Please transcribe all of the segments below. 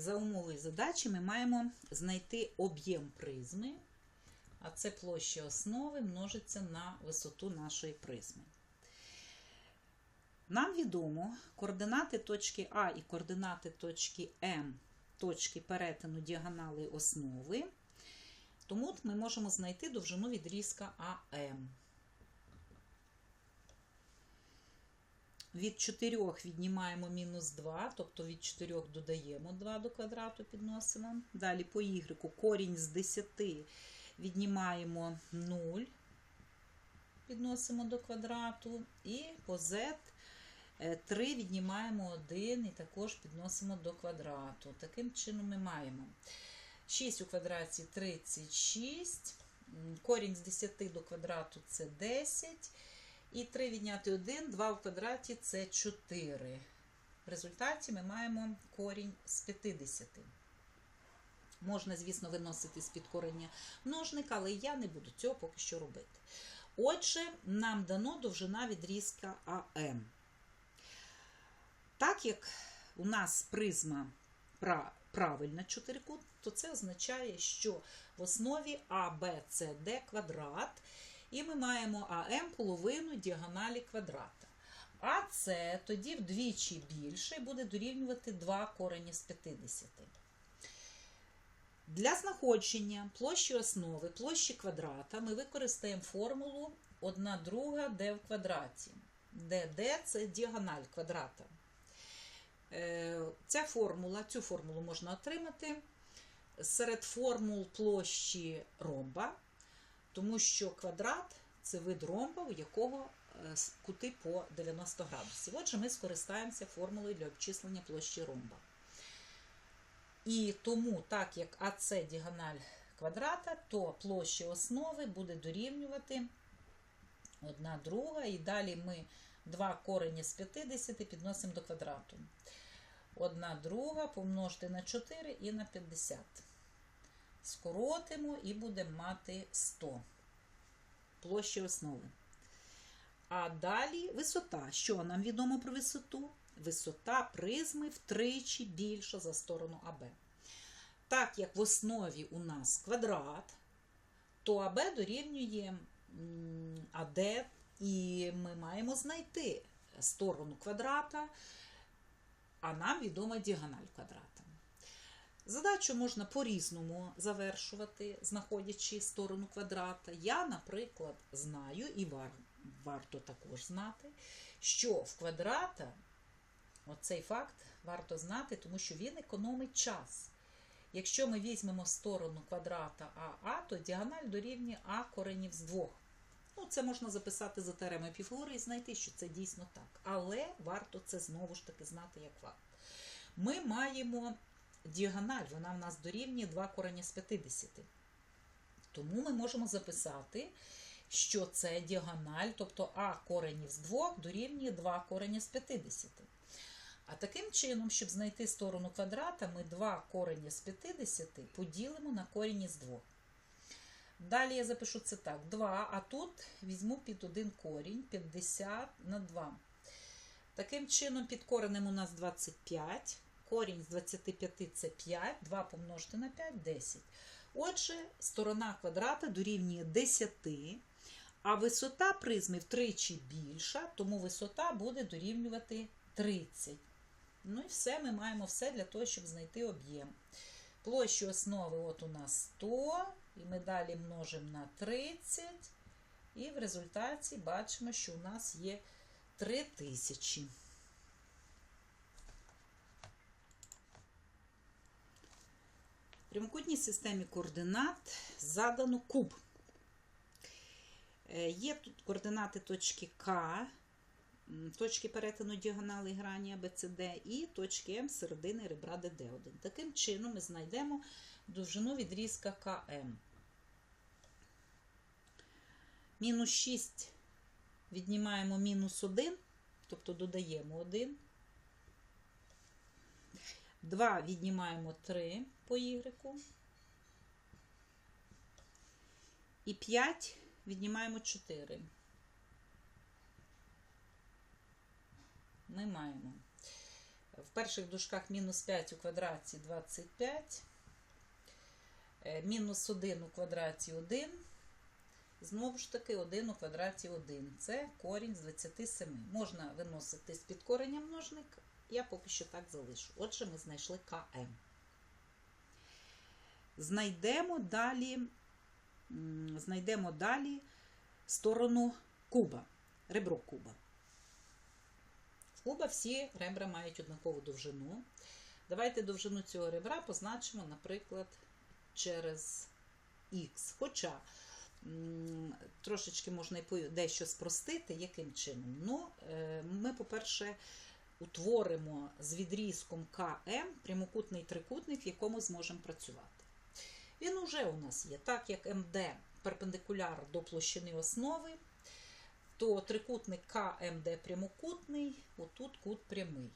за умовою задачі ми маємо знайти об'єм призми, а це площа основи множиться на висоту нашої призми. Нам відомо координати точки А і координати точки М, точки перетину діагонали основи. Тому ми можемо знайти довжину відрізка АМ. Від 4 віднімаємо мінус 2, тобто від 4 додаємо 2 до квадрату, підносимо. Далі по y корінь з 10 віднімаємо 0, підносимо до квадрату. І по z 3 віднімаємо 1 і також підносимо до квадрату. Таким чином ми маємо 6 у квадраті 36, корінь з 10 до квадрату це 10. І 3 відняти 1, 2 в квадраті це 4. В результаті ми маємо корінь з 50. Можна, звісно, виносити з-під корення множника, але я не буду цього поки що робити. Отже, нам дано довжина відрізка АМ. Так як у нас призма правильна чотирикут, то це означає, що в основі А, Б, С, Д квадрат, і ми маємо АМ половину діагоналі квадрата. А С тоді вдвічі більше буде дорівнювати 2 корені з 50. Для знаходження площі основи, площі квадрата ми використаємо формулу 1 друга d в квадраті, де d – це діагональ квадрата. Е, Ця формула, цю формулу можна отримати серед формул площі ромба, тому що квадрат це вид ромба, у якого е, кути по 90 градусів. Отже, ми скористаємося формулою для обчислення площі ромба. І тому, так як АС діагональ квадрата, то площа основи буде дорівнювати 1 друга, і далі ми 2 корені з 50 підносимо до квадрату. 1 друга помножити на 4 і на 50. Скоротимо і будемо мати 100 площі основи. А далі висота. Що нам відомо про висоту? Висота призми втричі більша за сторону АБ. Так як в основі у нас квадрат, то АБ дорівнює АД, і ми маємо знайти сторону квадрата, а нам відома діагональ квадрата. Задачу можна по-різному завершувати, знаходячи сторону квадрата. Я, наприклад, знаю, і вар, варто також знати, що в квадрата оцей факт варто знати, тому що він економить час. Якщо ми візьмемо сторону квадрата АА, то діагональ дорівнює А коренів з двох. Ну, це можна записати за теоремою Піфагора і знайти, що це дійсно так. Але варто це знову ж таки знати як факт. Ми маємо діагональ, вона в нас дорівнює 2 корені з 50. Тому ми можемо записати, що це діагональ, тобто А коренів з 2 дорівнює 2 корені з 50. А таким чином, щоб знайти сторону квадрата, ми 2 корені з 50 поділимо на корені з 2. Далі я запишу це так: 2, а тут візьму під один корінь 50 на 2. Таким чином, під коренем у нас 25. Корінь з 25 це 5, 2 помножити на 5 10. Отже, сторона квадрата дорівнює 10, а висота призми втричі більша, тому висота буде дорівнювати 30. Ну і все, ми маємо все для того, щоб знайти об'єм. Площу основи от у нас 100, і ми далі множимо на 30, і в результаті бачимо, що у нас є 3000. В прямокутній системі координат задано куб. Е, Є тут координати точки К, точки перетину діагонали грані ABCD і точки М середини ребра ДД1. Таким чином ми знайдемо довжину відрізка КМ. Мінус 6 віднімаємо мінус 1, тобто додаємо 1. 2 віднімаємо 3 по Y. І 5 віднімаємо 4. Ми маємо В перших дужках мінус 5 у квадраті 25. Е, Мінус 1 у квадраті 1. Знову ж таки, 1 у квадраті 1. Це корінь з 27. Можна виносити з-під кореня множник. Я поки що так залишу. Отже, ми знайшли КМ. Знайдемо далі, знайдемо далі сторону куба, ребро куба. В куба всі ребра мають однакову довжину. Давайте довжину цього ребра позначимо, наприклад, через х. Хоча трошечки можна і дещо спростити, яким чином. Ну, е, ми, по-перше, утворимо з відрізком КМ прямокутний трикутник, в якому зможемо працювати. Він уже у нас є. Так як МД перпендикуляр до площини основи, то трикутник КМД прямокутний, отут кут прямий.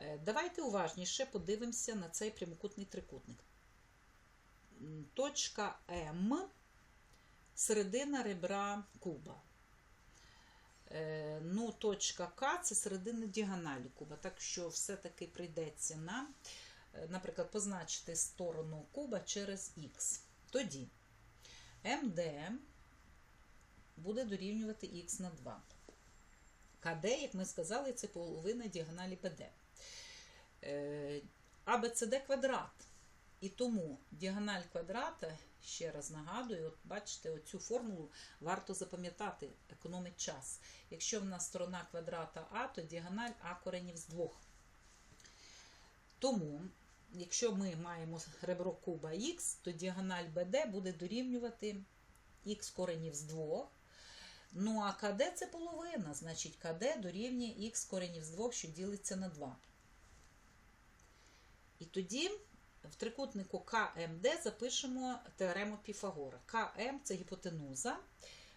Е, Давайте уважніше подивимося на цей прямокутний трикутник. Точка М середина ребра куба. Е, Ну, точка К це середина діагоналі куба, так що все-таки прийдеться нам, е, наприклад, позначити сторону куба через Х. Тоді МД буде дорівнювати х на 2. КД, як ми сказали, це половина діагоналі БД. Е, АБЦД квадрат. І тому діагональ квадрата, ще раз нагадую, от бачите, оцю формулу варто запам'ятати, економить час. Якщо в нас сторона квадрата А, то діагональ А коренів з двох. Тому, якщо ми маємо ребро куба Х, то діагональ БД буде дорівнювати х коренів з двох. Ну, а КД це половина, значить КД дорівнює х коренів з двох, що ділиться на 2. І тоді в трикутнику КМД запишемо теорему Піфагора. КМ це гіпотенуза,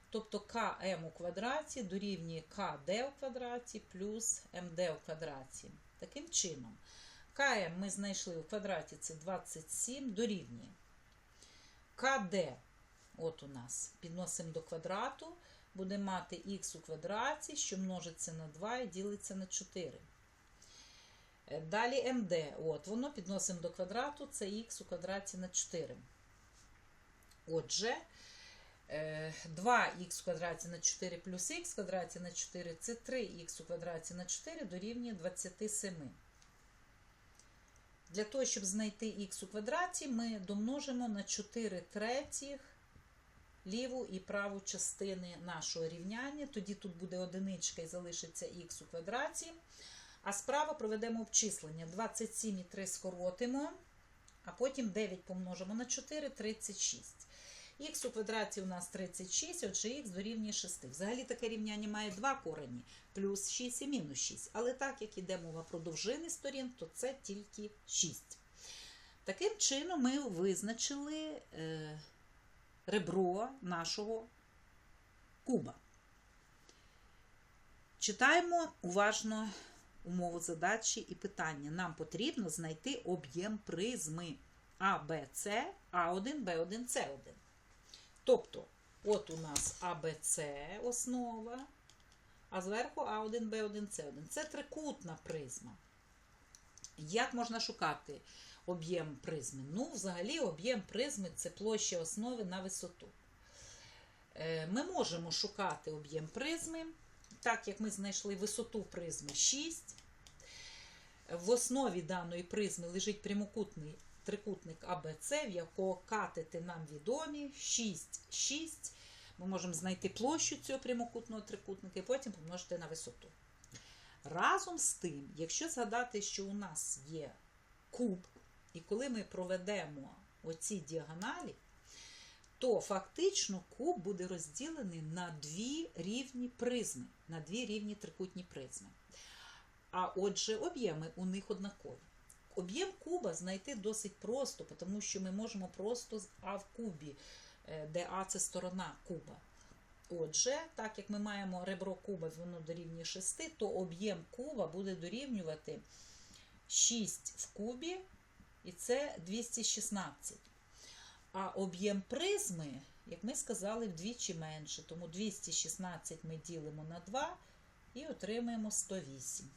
тобто КМ у квадраті дорівнює КД у квадраті плюс МД у квадраті. Таким чином, КМ ми знайшли у квадраті це 27 дорівнює. КД, от у нас, підносимо до квадрату, буде мати х у квадраті, що множиться на 2 і ділиться на 4. Е, Далі МД, от воно підносимо до квадрату, це х у квадраті на 4. Отже, 2х у квадраті на 4 плюс х в квадраті на 4 це 3х у квадраті на 4 дорівнює 27. Для того, щоб знайти х у квадраті, ми домножимо на 4 третіх ліву і праву частини нашого рівняння. Тоді тут буде одиничка і залишиться х у квадраті. А справа проведемо обчислення. 27 і 3 скоротимо, а потім 9 помножимо на 4 36. Х у квадраті у нас 36, отже х дорівнює 6. Взагалі таке рівняння має два корені, плюс 6 і мінус 6. Але так як іде мова про довжини сторін, то це тільки 6. Таким чином ми визначили е, ребро нашого куба. Читаємо уважно умову задачі і питання. Нам потрібно знайти об'єм призми АБЦ, А1, Б1, С1. Тобто, от у нас АБЦ основа, а зверху А1, Б1, С1. Це трикутна призма. Як можна шукати об'єм призми? Ну, взагалі, об'єм призми це площа основи на висоту. Е, Ми можемо шукати об'єм призми, так як ми знайшли висоту призми 6. В основі даної призми лежить прямокутний трикутник АБЦ, в якого катети нам відомі 6, 6. Ми можемо знайти площу цього прямокутного трикутника і потім помножити на висоту. Разом з тим, якщо згадати, що у нас є куб, і коли ми проведемо оці діагоналі, то фактично куб буде розділений на дві рівні призми, на дві рівні трикутні призми. А отже, об'єми у них однакові. Об'єм куба знайти досить просто, тому що ми можемо просто з А в кубі, е, де А це сторона куба. Отже, так як ми маємо ребро куба, воно дорівнює 6, то об'єм куба буде дорівнювати 6 в кубі, і це 216. А об'єм призми, як ми сказали, вдвічі менше. Тому 216 ми ділимо на 2 і отримаємо 108.